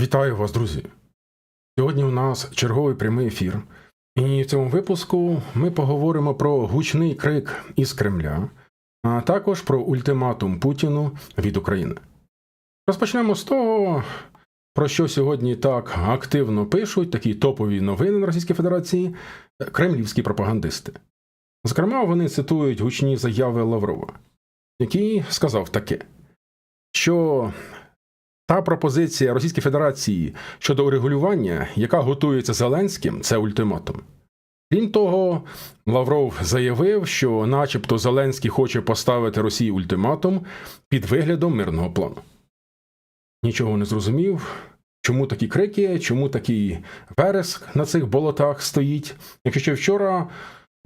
Вітаю вас, друзі! Сьогодні у нас черговий прямий ефір, і в цьому випуску ми поговоримо про гучний крик із Кремля, а також про ультиматум Путіну від України. Розпочнемо з того, про що сьогодні так активно пишуть такі топові новини на Російській Федерації кремлівські пропагандисти. Зокрема, вони цитують гучні заяви Лаврова, який сказав таке, що та пропозиція Російської Федерації щодо урегулювання, яка готується Зеленським, це ультиматум. Крім того, Лавров заявив, що, начебто, Зеленський хоче поставити Росії ультиматум під виглядом мирного плану. Нічого не зрозумів, чому такі крики, чому такий вереск на цих болотах стоїть. Якщо ще вчора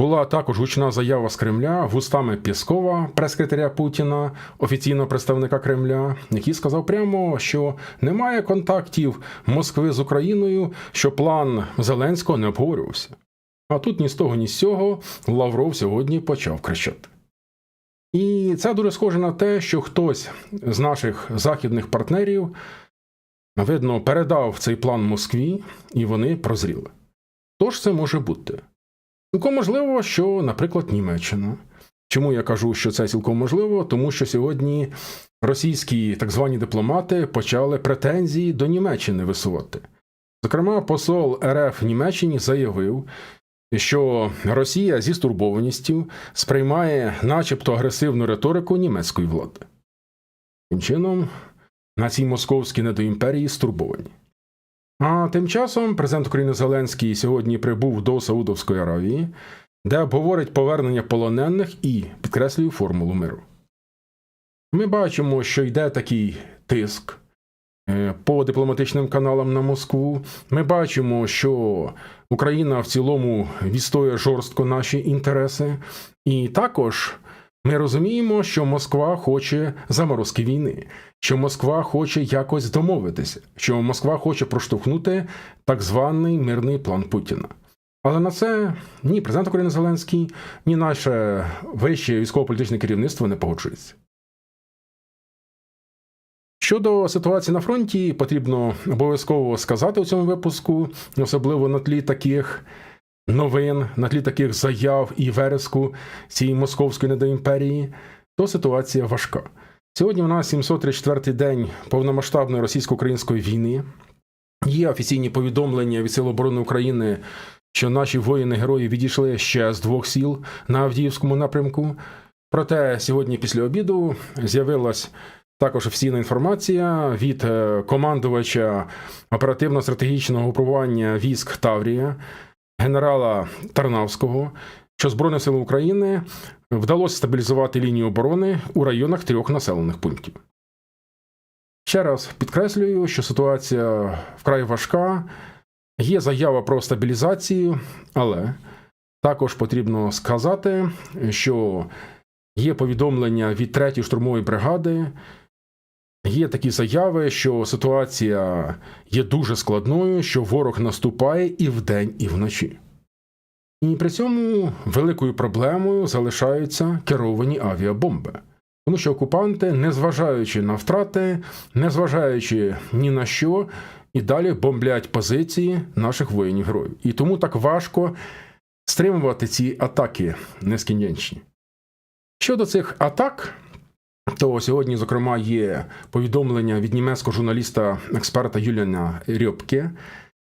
була також гучна заява з Кремля вустами Пєскова, прес-секретаря Путіна, офіційного представника Кремля, який сказав прямо, що немає контактів Москви з Україною, що план Зеленського не обговорювався. А тут ні з того, ні з цього Лавров сьогодні почав кричати. І це дуже схоже на те, що хтось з наших західних партнерів, видно, передав цей план Москві, і вони прозріли. Тож це може бути. Цілком можливо, що, наприклад, Німеччина. Чому я кажу, що це цілком можливо? Тому що сьогодні російські так звані дипломати почали претензії до Німеччини висувати. Зокрема, посол РФ Німеччині заявив, що Росія зі стурбованістю сприймає, начебто, агресивну риторику німецької влади. Тим чином, на цій московській недоімперії стурбовані. А тим часом президент України Зеленський сьогодні прибув до Саудовської Аравії, де обговорить повернення полонених і підкреслює формулу миру. Ми бачимо, що йде такий тиск е, по дипломатичним каналам на Москву. Ми бачимо, що Україна в цілому відстоює жорстко наші інтереси, і також ми розуміємо, що Москва хоче заморозки війни, що Москва хоче якось домовитися, що Москва хоче проштовхнути так званий мирний план Путіна. Але на це ні президент України Зеленський, ні наше вище військово-політичне керівництво не погоджується. Щодо ситуації на фронті, потрібно обов'язково сказати у цьому випуску, особливо на тлі таких новин, на тлі таких заяв і вереску цієї московської недоімперії, то ситуація важка. Сьогодні у нас 734-й день повномасштабної російсько-української війни. Є офіційні повідомлення від Сил оборони України, що наші воїни-герої відійшли ще з двох сіл на Авдіївському напрямку. Проте сьогодні після обіду з'явилась також офіційна інформація від е, командувача оперативно-стратегічного управління військ Таврія, генерала Тарнавського, що Збройні Сили України вдалося стабілізувати лінію оборони у районах трьох населених пунктів. Ще раз підкреслюю, що ситуація вкрай важка, є заява про стабілізацію, але також потрібно сказати, що є повідомлення від 3-ї штурмової бригади. Є такі заяви, що ситуація є дуже складною, що ворог наступає і вдень, і вночі. І при цьому великою проблемою залишаються керовані авіабомби. Тому що окупанти, незважаючи на втрати, незважаючи ні на що, і далі бомблять позиції наших воїнів героїв. І тому так важко стримувати ці атаки нескінченні. Щодо цих атак, то сьогодні, зокрема, є повідомлення від німецького журналіста-експерта Юліана Рьопке,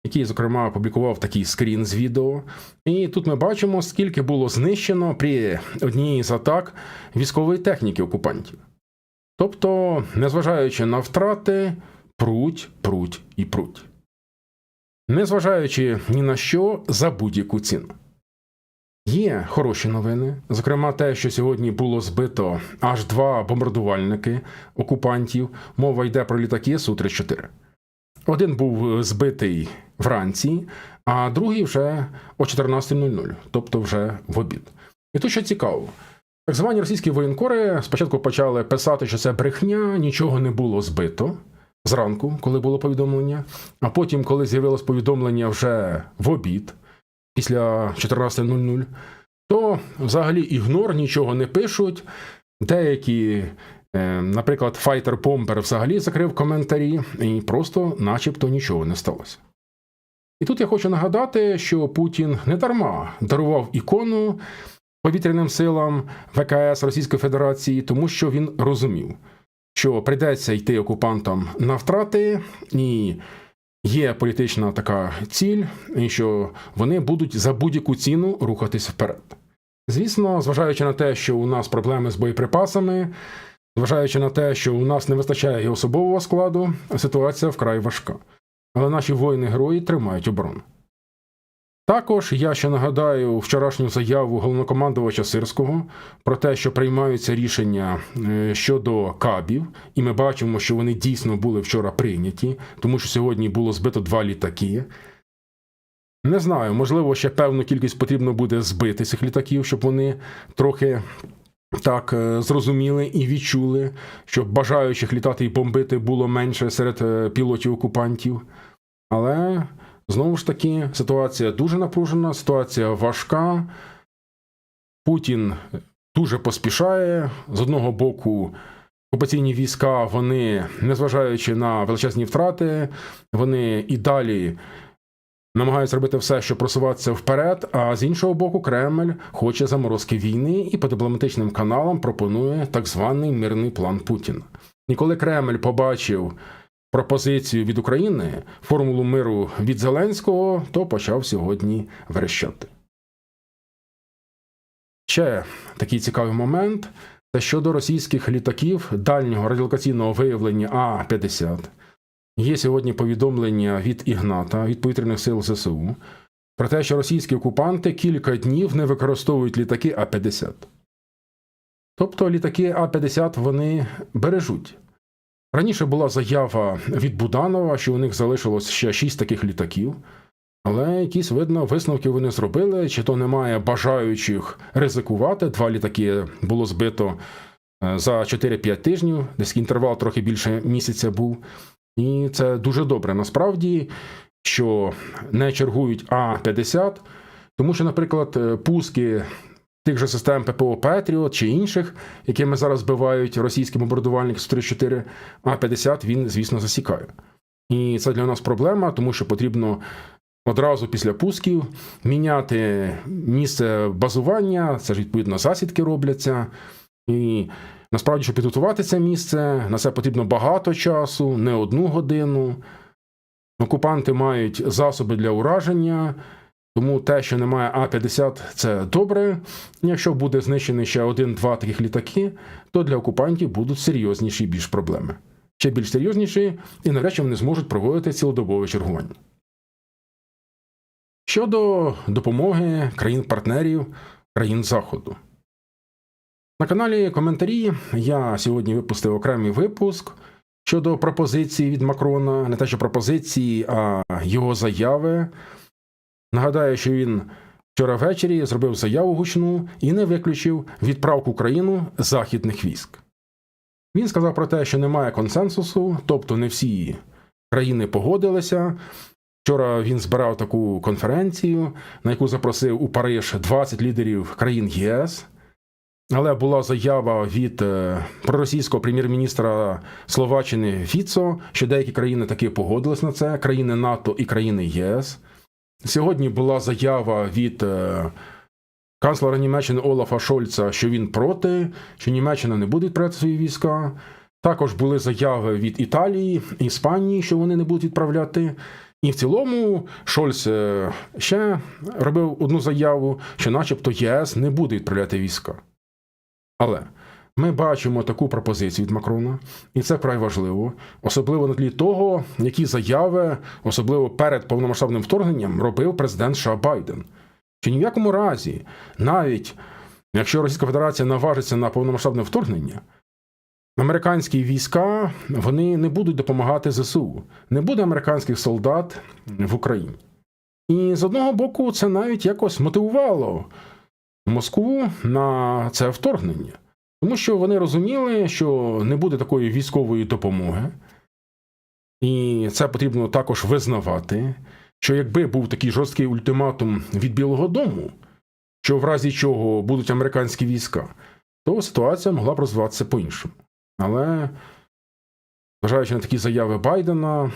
який, зокрема, опублікував такий скрін з відео. І тут ми бачимо, скільки було знищено при одній з атак військової техніки окупантів. Тобто, незважаючи на втрати, пруть, пруть і пруть. Незважаючи ні на що за будь-яку ціну. Є хороші новини, зокрема, те, що сьогодні було збито аж два бомбардувальники окупантів. Мова йде про літаки Су-34. Один був збитий вранці, а другий вже о 14.00, тобто вже в обід. І тут що цікаво, так звані російські воєнкори спочатку почали писати, що це брехня, нічого не було збито зранку, коли було повідомлення. А потім, коли з'явилось повідомлення вже в обід після 14.00, то взагалі ігнор, нічого не пишуть. Деякі Е, Наприклад, Файтер Помпер взагалі закрив коментарі і просто, начебто, нічого не сталося. І тут я хочу нагадати, що Путін не дарма дарував ікону повітряним силам ВКС Російської Федерації, тому що він розумів, що прийдеться йти окупантам на втрати, і є політична така ціль, і що вони будуть за будь-яку ціну рухатись вперед. Звісно, зважаючи на те, що у нас проблеми з боєприпасами, зважаючи на те, що у нас не вистачає і особового складу, ситуація вкрай важка. Але наші воїни-герої тримають оборону. Також я ще нагадаю вчорашню заяву головнокомандувача Сирського про те, що приймаються рішення е, щодо кабів, і ми бачимо, що вони дійсно були вчора прийняті, тому що сьогодні було збито два літаки. Не знаю, можливо, ще певну кількість потрібно буде збити цих літаків, щоб вони трохи так е, зрозуміли і відчули, щоб бажаючих літати і бомбити було менше серед е, пілотів окупантів. Але знову ж таки ситуація дуже напружена, ситуація важка. Путін дуже поспішає. З одного боку, окупаційні війська, вони, незважаючи на величезні втрати, вони і далі намагаються робити все, щоб просуватися вперед. А з іншого боку, Кремль хоче заморозки війни і по дипломатичним каналам пропонує так званий мирний план Путіна. І коли Кремль побачив пропозицію від України, формулу миру від Зеленського, то почав сьогодні верещати. Ще такий цікавий момент це щодо російських літаків дальнього радіолокаційного виявлення А-50. Є сьогодні повідомлення від Ігната від повітряних сил ЗСУ про те, що російські окупанти кілька днів не використовують літаки А-50. Тобто літаки А-50 вони бережуть. Раніше була заява від Буданова, що у них залишилось ще шість таких літаків, але якісь, видно, висновки вони зробили, чи то немає бажаючих ризикувати. Два літаки було збито е, за 4-5 тижнів, десь інтервал трохи більше місяця був. І це дуже добре насправді, що не чергують А-50, тому що, наприклад, е, пуски тих же систем ППО Петріот чи інших, якими зараз збивають російські бомбардувальники 134 А-50, він, звісно, засікає. І це для нас проблема, тому що потрібно одразу після пусків міняти місце базування, це ж відповідно засідки робляться. І насправді, щоб підготувати це місце, на це потрібно багато часу, не одну годину. Окупанти мають засоби для ураження, тому те, що немає А-50, це добре. Якщо буде знищений ще один-два таких літаки, то для окупантів будуть серйозніші більш проблеми. Ще більш серйозніші, і чи вони зможуть проводити цілодобове чергування. Щодо допомоги країн-партнерів, країн Заходу. На каналі коментарі я сьогодні випустив окремий випуск щодо пропозиції від Макрона, не те, що пропозиції, а його заяви. Нагадаю, що він вчора ввечері зробив заяву гучну і не виключив відправку в Україну західних військ. Він сказав про те, що немає консенсусу, тобто не всі країни погодилися. Вчора він збирав таку конференцію, на яку запросив у Париж 20 лідерів країн ЄС. Але була заява від е, проросійського прем'єр-міністра Словаччини Фіцо, що деякі країни таки погодились на це, країни НАТО і країни ЄС. Сьогодні була заява від е, канцлера Німеччини Олафа Шольца, що він проти, що Німеччина не буде відправляти свої війська. Також були заяви від Італії, Іспанії, що вони не будуть відправляти. І в цілому Шольц е, ще робив одну заяву, що, начебто, ЄС не буде відправляти війська. Але ми бачимо таку пропозицію від Макрона, і це вкрай важливо, особливо на тлі того, які заяви, особливо перед повномасштабним вторгненням, робив президент США Байден. Що ні в якому разі, навіть якщо Російська Федерація наважиться на повномасштабне вторгнення, американські війська вони не будуть допомагати ЗСУ, не буде американських солдат в Україні. І з одного боку, це навіть якось мотивувало Москву на це вторгнення, тому що вони розуміли, що не буде такої військової допомоги, і це потрібно також визнавати. Що якби був такий жорсткий ультиматум від Білого Дому, що в разі чого будуть американські війська, то ситуація могла б розвиватися по-іншому. Але, зважаючи на такі заяви Байдена,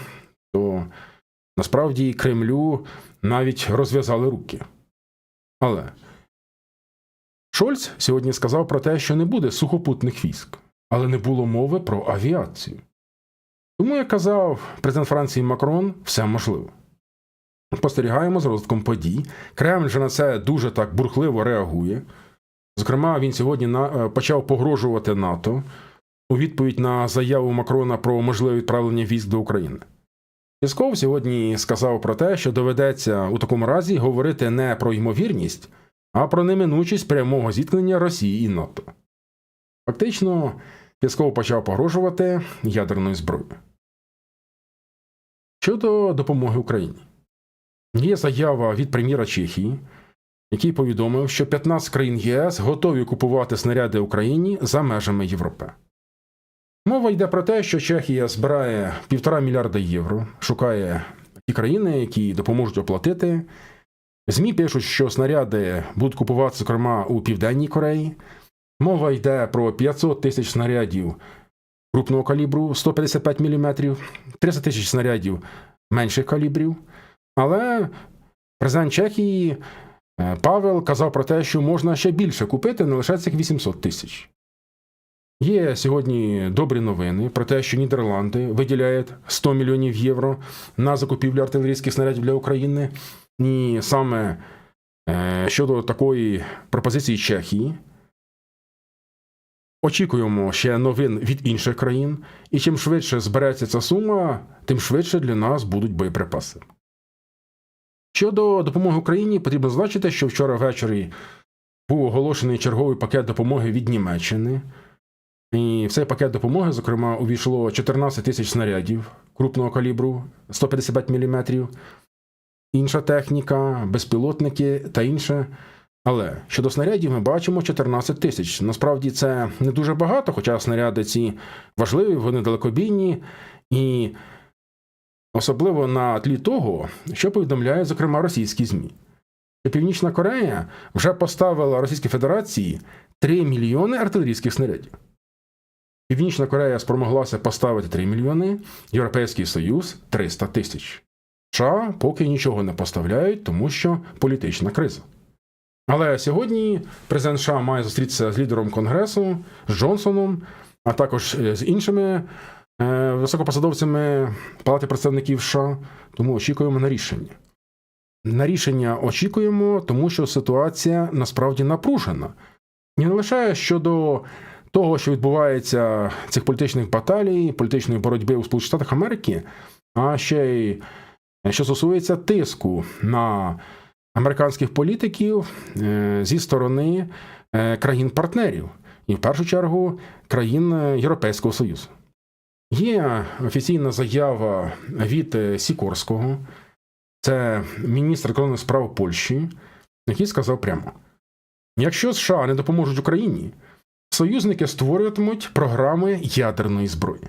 то насправді Кремлю навіть розв'язали руки. Але Шольц сьогодні сказав про те, що не буде сухопутних військ, але не було мови про авіацію. Тому, як казав президент Франції Макрон, все можливо. Спостерігаємо з розвитком подій. Кремль вже на це дуже так бурхливо реагує. Зокрема, він сьогодні на, е, почав погрожувати НАТО у відповідь на заяву Макрона про можливе відправлення військ до України. Пісков сьогодні сказав про те, що доведеться у такому разі говорити не про ймовірність, а про неминучість прямого зіткнення Росії і НАТО. Фактично, Пісков почав погрожувати ядерною зброєю. Щодо допомоги Україні, є заява від прем'єра Чехії, який повідомив, що 15 країн ЄС готові купувати снаряди Україні за межами Європи. Мова йде про те, що Чехія збирає півтора мільярда євро, шукає ті країни, які допоможуть оплатити. ЗМІ пишуть, що снаряди будуть купуватися, зокрема, у Південній Кореї. Мова йде про 500 тисяч снарядів крупного калібру 155 мм, 300 тисяч снарядів менших калібрів. Але президент Чехії е, Павел казав про те, що можна ще більше купити, не лише цих 800 тисяч. Є сьогодні добрі новини про те, що Нідерланди виділяють 100 мільйонів євро на закупівлю артилерійських снарядів для України. І саме е, щодо такої пропозиції Чехії. Очікуємо ще новин від інших країн, і чим швидше збереться ця сума, тим швидше для нас будуть боєприпаси. Щодо допомоги Україні, потрібно зазначити, що вчора ввечері був оголошений черговий пакет допомоги від Німеччини. І в цей пакет допомоги, зокрема, увійшло 14 тисяч снарядів крупного калібру 155 мм, інша техніка, безпілотники та інше. Але щодо снарядів, ми бачимо 14 тисяч. Насправді це не дуже багато, хоча снаряди ці важливі, вони далекобійні, і особливо на тлі того, що повідомляють, зокрема, російські ЗМІ. Північна Корея вже поставила Російській Федерації 3 мільйони артилерійських снарядів. Північна Корея спромоглася поставити 3 мільйони, Європейський Союз 300 тисяч. США поки нічого не поставляють, тому що політична криза. Але сьогодні президент США має зустрітися з лідером Конгресу, з Джонсоном, а також з іншими е, високопосадовцями Палати представників США, тому очікуємо на рішення. На рішення очікуємо, тому що ситуація насправді напружена. Не лише щодо того, що відбувається цих політичних баталій, політичної боротьби у Сполучених Штатах Америки, а ще й що стосується тиску на американських політиків е, зі сторони е, країн-партнерів, і в першу чергу країн е, Європейського Союзу. Є офіційна заява від Сікорського, це міністр закордонних справ Польщі, який сказав прямо: якщо США не допоможуть Україні, союзники створюватимуть програми ядерної зброї.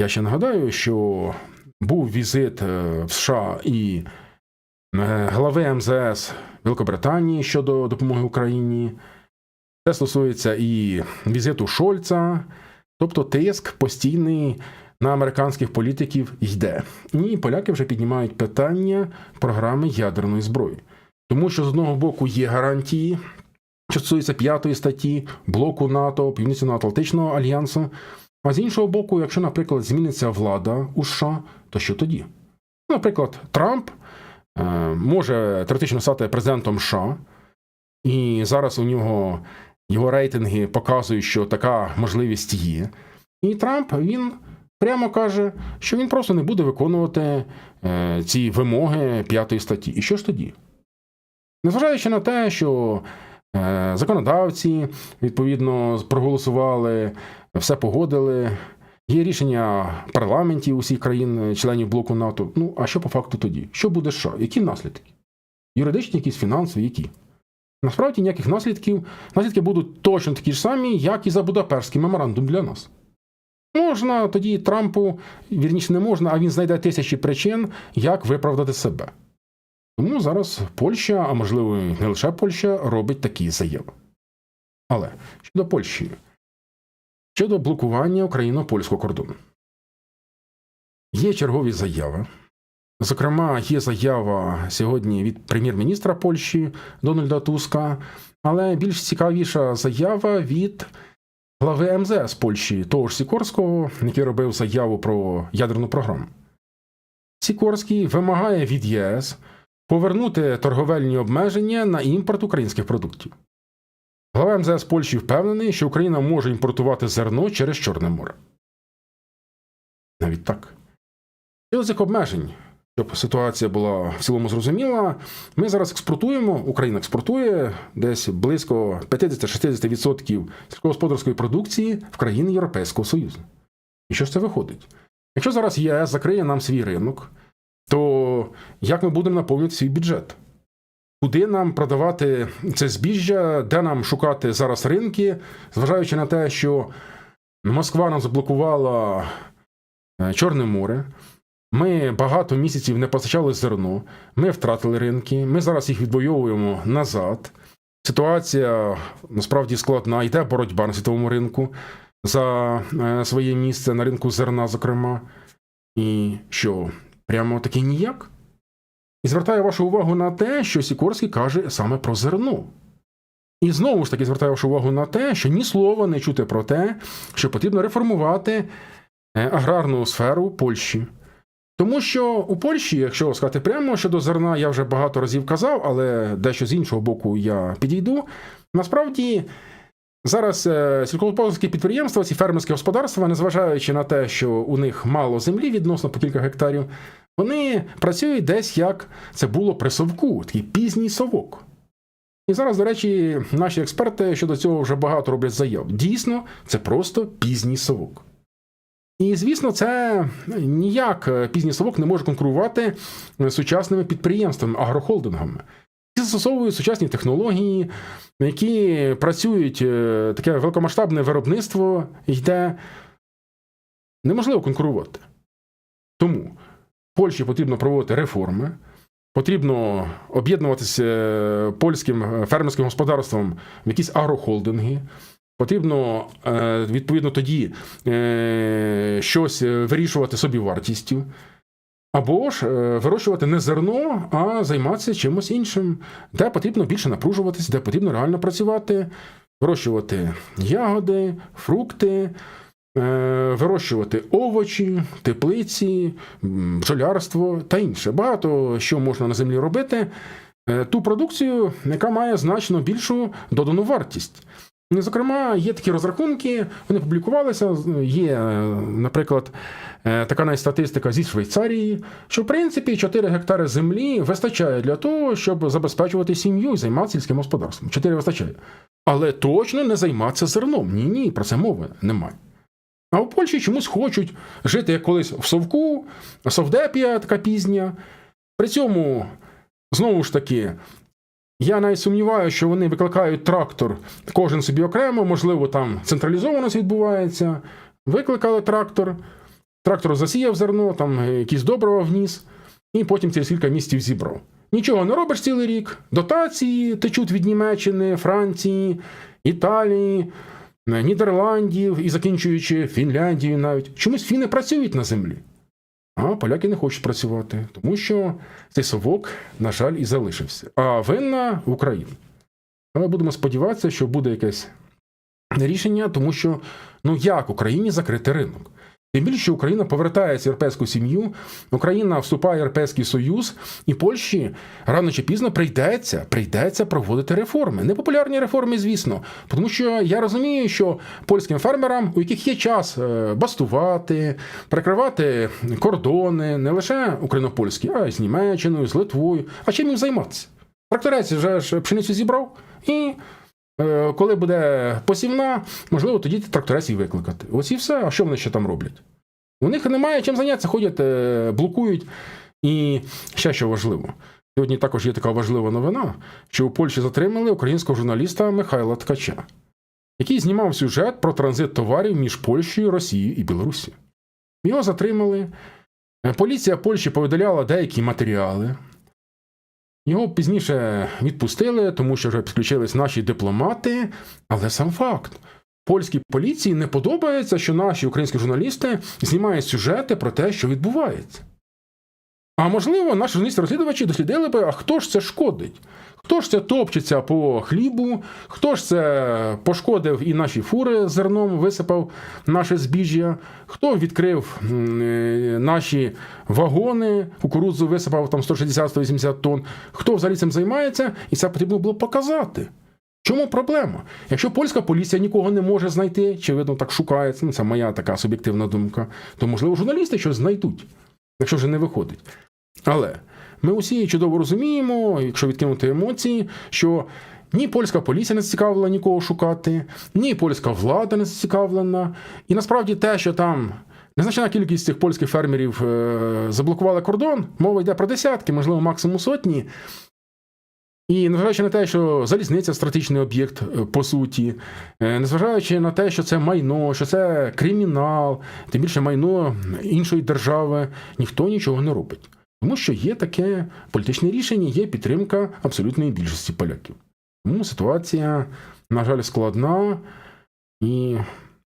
Я ще нагадаю, що був візит в США і глави МЗС Великобританії щодо допомоги Україні. Це стосується і візиту Шольца, тобто тиск постійний на американських політиків йде. І поляки вже піднімають питання програми ядерної зброї. Тому що з одного боку є гарантії, що стосується п'ятої статті, блоку НАТО, Північно-Атлантичного альянсу. А з іншого боку, якщо, наприклад, зміниться влада у США, то що тоді? Наприклад, Трамп е, може теоретично стати президентом США, і зараз у нього його рейтинги показують, що така можливість є. І Трамп він прямо каже, що він просто не буде виконувати е, ці вимоги п'ятої статті. І що ж тоді? Незважаючи на те, що е, законодавці відповідно проголосували, все погодили. Є рішення парламентів усіх країн, членів блоку НАТО. Ну а що по факту тоді? Що буде що? Які наслідки? Юридичні, якісь фінансові, які? Насправді ніяких наслідків. Наслідки будуть точно такі ж самі, як і за Будапештський меморандум для нас. Можна тоді Трампу, вірніше, не можна, а він знайде тисячі причин, як виправдати себе. Тому зараз Польща, а можливо, не лише Польща, робить такі заяви. Але щодо Польщі, щодо блокування україно-польського кордону. Є чергові заяви. Зокрема, є заява сьогодні від прем'єр-міністра Польщі Дональда Туска, але більш цікавіша заява від глави МЗС Польщі того ж Сікорського, який робив заяву про ядерну програму. Сікорський вимагає від ЄС повернути торговельні обмеження на імпорт українських продуктів. Глава МЗС Польщі впевнений, що Україна може імпортувати зерно через Чорне море. Навіть так. Щодо цих обмежень, щоб ситуація була в цілому зрозуміла, ми зараз експортуємо, Україна експортує десь близько 50-60% сільськогосподарської продукції в країни Європейського Союзу. І що ж це виходить? Якщо зараз ЄС закриє нам свій ринок, то як ми будемо наповнювати свій бюджет? Куди нам продавати це збіжжя, де нам шукати зараз ринки, зважаючи на те, що Москва нам заблокувала е, Чорне море, ми багато місяців не постачали зерно, ми втратили ринки, ми зараз їх відвоюємо назад. Ситуація насправді складна, йде боротьба на світовому ринку за е, своє місце на ринку зерна, зокрема. І що, прямо таки ніяк? І звертаю вашу увагу на те, що Сікорський каже саме про зерно. І знову ж таки звертаю вашу увагу на те, що ні слова не чути про те, що потрібно реформувати е, аграрну сферу Польщі. Тому що у Польщі, якщо сказати прямо щодо зерна, я вже багато разів казав, але дещо з іншого боку я підійду. Насправді зараз е, сільськогосподарські підприємства, ці фермерські господарства, незважаючи на те, що у них мало землі відносно по кілька гектарів, вони працюють десь як це було при совку, такий пізній совок. І зараз, до речі, наші експерти щодо цього вже багато роблять заяв. Дійсно, це просто пізній совок. І, звісно, це ніяк пізній совок не може конкурувати з сучасними підприємствами, агрохолдингами. Ті застосовують сучасні технології, які працюють е, таке великомасштабне виробництво йде. Неможливо конкурувати. Тому Польщі потрібно проводити реформи, потрібно об'єднуватися е, польським фермерським господарством в якісь агрохолдинги. Потрібно е, відповідно тоді е, щось вирішувати собі вартістю, або ж е, вирощувати не зерно, а займатися чимось іншим, де потрібно більше напружуватись, де потрібно реально працювати, вирощувати ягоди, фрукти, вирощувати овочі, теплиці, бджолярство та інше. Багато що можна на землі робити, ту продукцію, яка має значно більшу додану вартість. Зокрема, є такі розрахунки, вони публікувалися. Є, наприклад, така навіть статистика зі Швейцарії, що в принципі 4 гектари землі вистачає для того, щоб забезпечувати сім'ю і займатися сільським господарством. 4 вистачає. Але точно не займатися зерном. Ні, ні, про це мови немає. А у Польщі чомусь хочуть жити як колись в совку, совдепія така пізня. При цьому, знову ж таки, я навіть сумніваюся, що вони викликають трактор кожен собі окремо, можливо, там централізовано це відбувається. Викликали трактор, трактор засіяв зерно, там якісь добрива вніс, і потім через кілька місяців зібрав. Нічого не робиш цілий рік. Дотації течуть від Німеччини, Франції, Італії, Нідерландів і закінчуючи Фінляндією навіть. Чомусь фіни працюють на землі. А поляки не хочуть працювати, тому що цей совок, на жаль, і залишився. А винна Україна. Але будемо сподіватися, що буде якесь рішення, тому що ну як Україні закрити ринок? Тим більше, Україна повертається в європейську сім'ю, Україна вступає в Європейський Союз, і Польщі рано чи пізно прийдеться прийдеться проводити реформи. Непопулярні реформи, звісно. Тому що я розумію, що польським фермерам, у яких є час е, бастувати, перекривати кордони, не лише українопольські, а й з Німеччиною, з Литвою. А чим їм займатися? Тракторець вже ж пшеницю зібрав і. Е, коли буде посівна, можливо, тоді тракторець і викликати. Ось і все. А що вони ще там роблять? У них немає чим зайнятися, ходять, е, блокують. І ще що важливо. Сьогодні також є така важлива новина, що у Польщі затримали українського журналіста Михайла Ткача, який знімав сюжет про транзит товарів між Польщею, Росією і Білорусі. Його затримали. Е, поліція Польщі повидаляла деякі матеріали. Його пізніше відпустили, тому що вже підключились наші дипломати. Але сам факт, польській поліції не подобається, що наші українські журналісти знімають сюжети про те, що відбувається. А можливо, наші журналісти-розслідувачі дослідили би, а хто ж це шкодить? Хто ж це топчеться по хлібу, хто ж це пошкодив і наші фури зерном, висипав наше збіжжя, хто відкрив е, наші вагони, кукурудзу висипав там 160-180 тонн, хто взагалі цим займається, і це потрібно було показати. Чому проблема? Якщо польська поліція нікого не може знайти, чи видно так шукається, ну це моя така суб'єктивна думка, то можливо журналісти щось знайдуть, якщо вже не виходить. Але ми усі чудово розуміємо, якщо відкинути емоції, що ні польська поліція не зацікавлена нікого шукати, ні польська влада не зацікавлена. І насправді те, що там незначна кількість цих польських фермерів е, заблокували кордон, мова йде про десятки, можливо, максимум сотні. І незважаючи на те, що залізниця стратегічний об'єкт е, по суті, е, незважаючи на те, що це майно, що це кримінал, тим більше майно іншої держави, ніхто нічого не робить. Тому що є таке політичне рішення, є підтримка абсолютної більшості поляків. Тому ситуація, на жаль, складна, і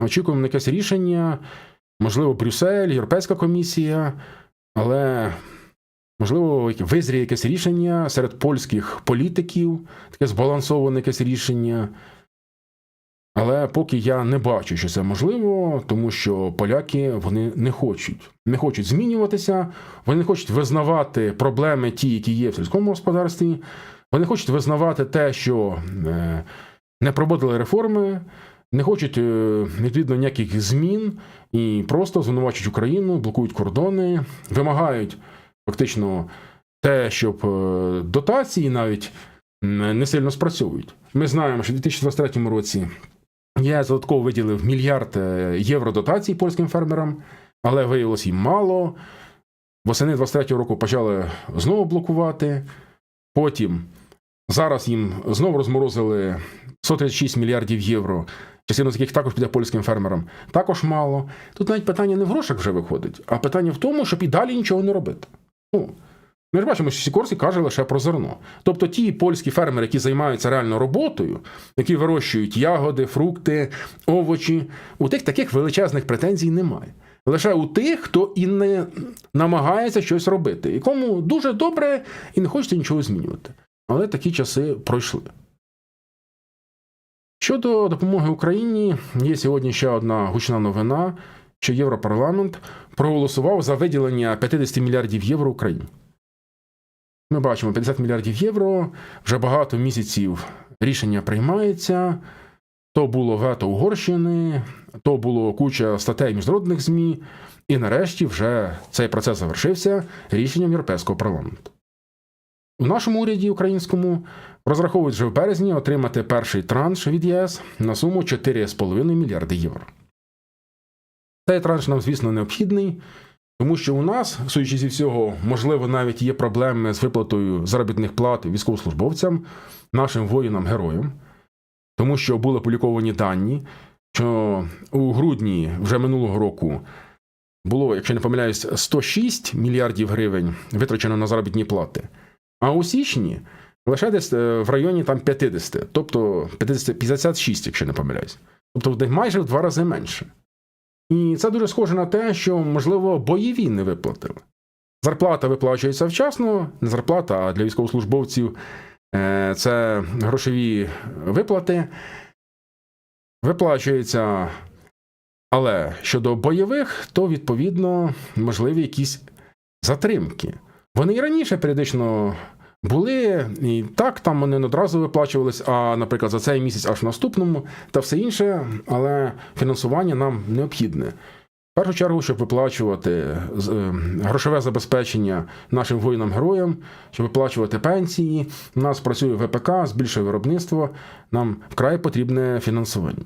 очікуємо на якесь рішення, можливо, Брюссель, Європейська комісія, але можливо, визріє якесь рішення серед польських політиків, таке збалансоване якесь рішення. Але поки я не бачу, що це можливо, тому що поляки вони не хочуть, не хочуть змінюватися, вони не хочуть визнавати проблеми, ті, які є в сільському господарстві. Вони хочуть визнавати те, що е, не проводили реформи, не хочуть е, відповідно ніяких змін і просто звинувачують Україну, блокують кордони, вимагають фактично те, щоб е, дотації навіть не сильно спрацьовують. Ми знаємо, що в 2023 році я додатково виділив мільярд е, євро дотацій польським фермерам, але виявилось їм мало. Восени 23 року почали знову блокувати. Потім зараз їм знову розморозили 136 мільярдів євро, частину з яких також піде польським фермерам. Також мало. Тут навіть питання не в грошах вже виходить, а питання в тому, щоб і далі нічого не робити. Ну, ми ж бачимо, що Сікорський каже лише про зерно. Тобто ті польські фермери, які займаються реально роботою, які вирощують ягоди, фрукти, овочі, у тих таких величезних претензій немає. Лише у тих, хто і не намагається щось робити, і кому дуже добре і не хочеться нічого змінювати. Але такі часи пройшли. Щодо допомоги Україні, є сьогодні ще одна гучна новина, що Європарламент проголосував за виділення 50 мільярдів євро Україні. Ми бачимо 50 мільярдів євро. Вже багато місяців рішення приймається. То було вето Угорщини, то було куча статей міжнародних ЗМІ, і нарешті вже цей процес завершився рішенням Європейського парламенту. У нашому уряді українському розраховують вже в березні отримати перший транш від ЄС на суму 4,5 мільярди євро. Цей транш нам, звісно, необхідний, тому що у нас, судячи зі всього, можливо, навіть є проблеми з виплатою заробітних плат військовослужбовцям, нашим воїнам-героям, тому що були опубліковані дані, що у грудні вже минулого року було, якщо не помиляюсь, 106 мільярдів гривень витрачено на заробітні плати, а у січні лише десь е, в районі там 50, тобто 50, 56, якщо не помиляюсь. Тобто в них майже в два рази менше. І це дуже схоже на те, що, можливо, бойові не виплатили. Зарплата виплачується вчасно, не зарплата, а для військовослужбовців е, це грошові виплати. Виплачується. Але щодо бойових, то відповідно можливі якісь затримки. Вони і раніше періодично були, і так там вони не одразу виплачувались, а, наприклад, за цей місяць аж в наступному та все інше, але фінансування нам необхідне. В першу чергу, щоб виплачувати е, грошове забезпечення нашим воїнам-героям, щоб виплачувати пенсії. У нас працює ВПК, збільшує виробництво, нам вкрай потрібне фінансування.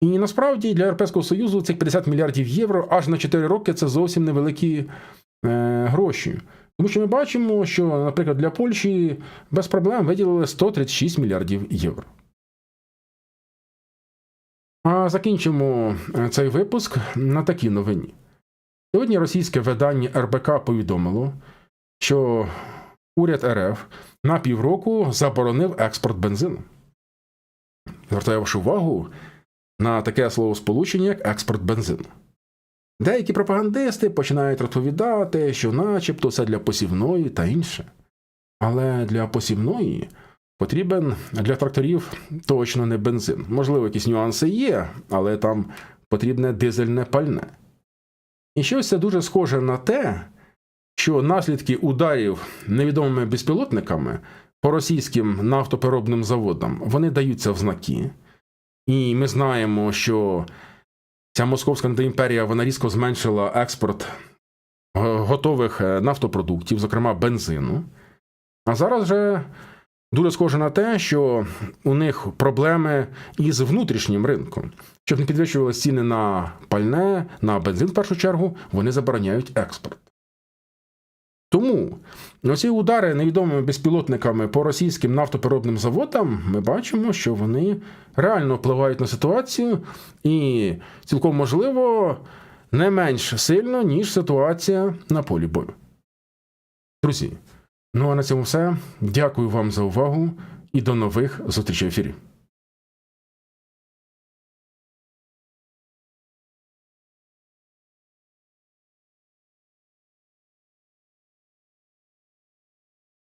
І насправді для Європейського Союзу цих 50 мільярдів євро аж на 4 роки це зовсім невеликі е, гроші. Тому що ми бачимо, що, наприклад, для Польщі без проблем виділили 136 мільярдів євро. А закінчимо е, цей випуск на такій новині. Сьогодні російське видання РБК повідомило, що уряд РФ на півроку заборонив експорт бензину. Звертаю вашу увагу, на таке словосполучення, як експорт бензину. Деякі пропагандисти починають розповідати, що начебто це для посівної та інше. Але для посівної потрібен для тракторів точно не бензин. Можливо, якісь нюанси є, але там потрібне дизельне пальне. І щось це дуже схоже на те, що наслідки ударів невідомими безпілотниками по російським нафтопереробним заводам вони даються в знаки. І ми знаємо, що ця московська імперія вона різко зменшила експорт е, готових е, нафтопродуктів, зокрема бензину. А зараз же дуже схоже на те, що у них проблеми із внутрішнім ринком. Щоб не підвищувалися ціни на пальне, на бензин в першу чергу, вони забороняють експорт. Тому оці удари невідомими безпілотниками по російським нафтопереробним заводам ми бачимо, що вони реально впливають на ситуацію і цілком можливо не менш сильно, ніж ситуація на полі бою. Друзі, ну а на цьому все. Дякую вам за увагу і до нових зустрічей в ефірі.